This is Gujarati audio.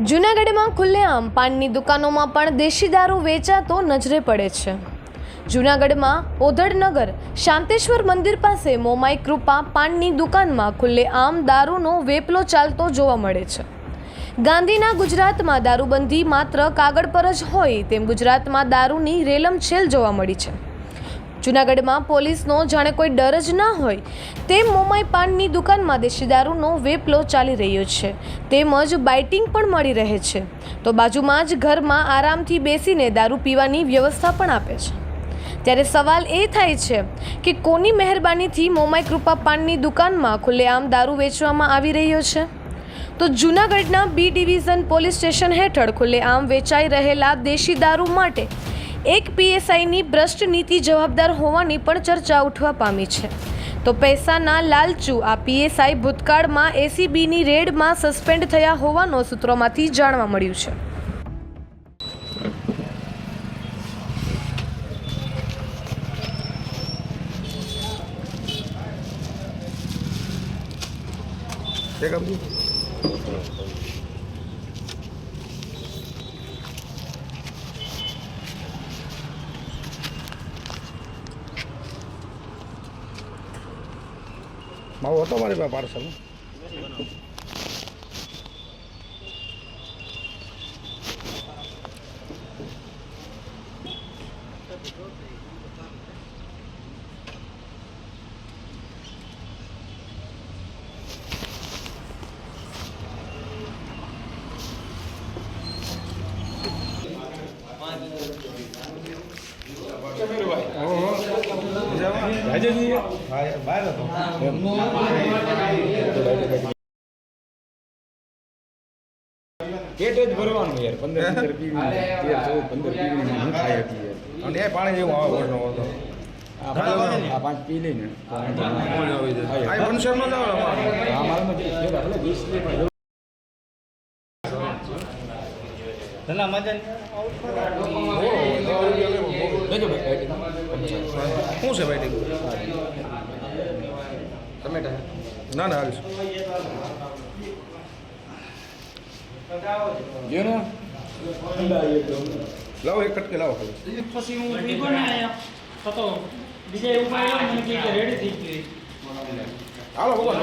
જૂનાગઢમાં ખુલ્લેઆમ પાનની દુકાનોમાં પણ દેશી દારૂ વેચાતો નજરે પડે છે. જૂનાગઢમાં ઓધડનગર શાંતેશ્વર મંદિર પાસે મોમાઈ કૃપા પાનની દુકાનમાં ખુલ્લેઆમ દારૂનો વેપલો ચાલતો જોવા મળે છે. ગાંધીના ગુજરાતમાં દારૂબંધી માત્ર કાગળ પર જ હોય તેમ ગુજરાતમાં દારૂની રેલમછેલ જોવા મળી છે. જૂનાગઢમાં પોલીસનો જાણે કોઈ ડર જ ના હોય, તેમ મોમાઈ પાનની દુકાનમાં દેશી દારૂનો વેપલો ચાલી રહ્યો છે. તેમજ બાઇટિંગ પણ મળી રહે છે. તો બાજુમાં જ ઘરમાં આરામથી બેસીને દારૂ પીવાની વ્યવસ્થા પણ આપે છે. ત્યારે સવાલ એ થાય છે કે કોની મહેરબાનીથી મોમાઈ કૃપા પાનની દુકાનમાં ખુલ્લેઆમ દારૂ વેચવામાં આવી રહ્યો છે? તો જૂનાગઢના બી ડિવિઝન પોલીસ સ્ટેશન હેઠળ ખુલ્લેઆમ વેચાઈ રહેલા દેશી દારૂ માટે એક પીએસઆઈની ભ્રષ્ટ નીતિ જવાબદાર હોવાની પણ ચર્ચા ઉઠવા પામી છે. તો પૈસાના લાલચુ આ પીએસઆઈ ભૂતકાળમાં એસીબીની રેડમાં સસ્પેન્ડ થયા હોવાનો સૂત્રોમાંથી જાણવા મળ્યું છે. એક આપજો માવો હતો મારી પાસે પાર્સલ બહાર પેટ જ ભરવાનું યાર પંદર પંદર પીવી તેર ચૌદ પંદર પીવી હું ખાઈ હતી યાર. અને એ પાણી જેવું આવે વોટનો વોટનો આ પાંચ- પી લઈને આ આ વંશરમાં જાવ અમારે આ મારામાં જે છે લીટર ભાઈ શું છે ભાઈ ટમેટા. ના ના હાલીશ લાવો એક કટકે લાવો ખાલી. પછી હું ને આયા? તો બીજા એવું કાંઈ કે રેડી થઈ ગયું હાલો ભગવાન.